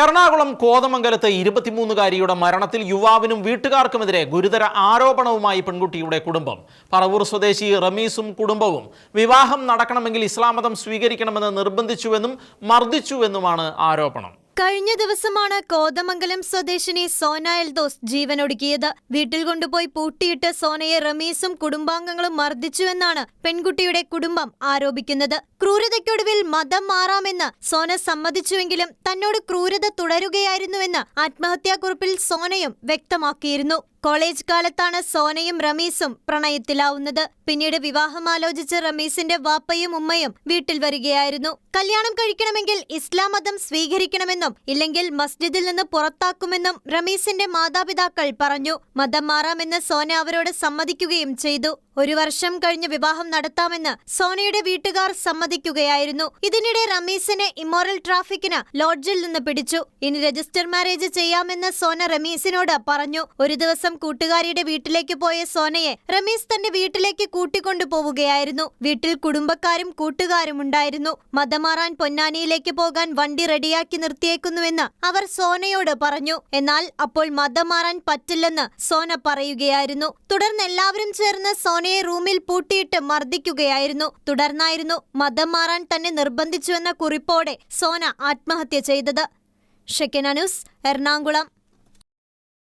എറണാകുളം കോതമംഗലത്ത് ഇരുപത്തിമൂന്നുകാരിയുടെ മരണത്തിൽ യുവാവിനും വീട്ടുകാർക്കുമെതിരെ ഗുരുതര ആരോപണവുമായി പെൺകുട്ടിയുടെ കുടുംബം. പറവൂർ സ്വദേശി റമീസും കുടുംബവും വിവാഹം നടക്കണമെങ്കിൽ ഇസ്ലാമതം സ്വീകരിക്കണമെന്ന് നിർബന്ധിച്ചുവെന്നും മർദ്ദിച്ചുവെന്നുമാണ് ആരോപണം. കഴിഞ്ഞ ദിവസമാണ് കോതമംഗലം സ്വദേശിനി സോന എൽദോസ് ജീവനൊടുക്കിയത്. വീട്ടിൽ കൊണ്ടുപോയി പൂട്ടിയിട്ട് സോനയെ റമീസും കുടുംബാംഗങ്ങളും മർദ്ദിച്ചുവെന്നാണ് പെൺകുട്ടിയുടെ കുടുംബം ആരോപിക്കുന്നത്. ക്രൂരതയ്ക്കൊടുവിൽ മതം മാറാമെന്ന് സോന സമ്മതിച്ചുവെങ്കിലും തന്നോട് ക്രൂരത തുടരുകയായിരുന്നുവെന്ന് ആത്മഹത്യാക്കുറിപ്പിൽ സോനയും വ്യക്തമാക്കിയിരുന്നു. കോളേജ് കാലത്താണ് സോനയും റമീസും പ്രണയത്തിലാവുന്നത്. പിന്നീട് വിവാഹം ആലോചിച്ച് റമീസിന്റെ വാപ്പയും ഉമ്മയും വീട്ടിൽ വരികയായിരുന്നു. കല്യാണം കഴിക്കണമെങ്കിൽ ഇസ്ലാം മതം സ്വീകരിക്കണമെന്നും ഇല്ലെങ്കിൽ മസ്ജിദിൽ നിന്ന് പുറത്താക്കുമെന്നും റമീസിന്റെ മാതാപിതാക്കൾ പറഞ്ഞു. മതം മാറാമെന്ന് സോന അവരോട് സമ്മതിക്കുകയും ചെയ്തു. ഒരു വർഷം കഴിഞ്ഞ് വിവാഹം നടത്താമെന്ന് സോനയുടെ വീട്ടുകാർ സമ്മതിക്കുകയായിരുന്നു. ഇതിനിടെ റമീസിനെ ഇമോറൽ ട്രാഫിക്കിന് ലോഡ്ജിൽ നിന്ന് പിടിച്ചു. ഇനി രജിസ്റ്റർ മാരേജ് ചെയ്യാമെന്ന് സോന റമീസിനോട് പറഞ്ഞു. ഒരു ദിവസം കൂട്ടുകാരിയുടെ വീട്ടിലേക്ക് പോയ സോനയെ റമീസ് തന്റെ വീട്ടിലേക്ക് കൂട്ടിക്കൊണ്ടു പോവുകയായിരുന്നു വീട്ടിൽ കുടുംബക്കാരും കൂട്ടുകാരും ഉണ്ടായിരുന്നു. മതമാറാൻ പൊന്നാനിയിലേക്ക് പോകാൻ വണ്ടി റെഡിയാക്കി നിർത്തിയേക്കുന്നുവെന്ന് അവർ സോനയോട് പറഞ്ഞു. എന്നാൽ അപ്പോൾ മതം മാറാൻ പറ്റില്ലെന്ന് സോന പറയുകയായിരുന്നു. തുടർന്ന് എല്ലാവരും ചേർന്ന് സോനയെ റൂമിൽ പൂട്ടിയിട്ട് മർദ്ദിക്കുകയായിരുന്നു. തുടർന്നായിരുന്നു മതം മാറാൻ തന്നെ നിർബന്ധിച്ചുവെന്ന കുറിപ്പോടെ സോന ആത്മഹത്യ ചെയ്തത്. ഷെക്കന എറണാകുളം.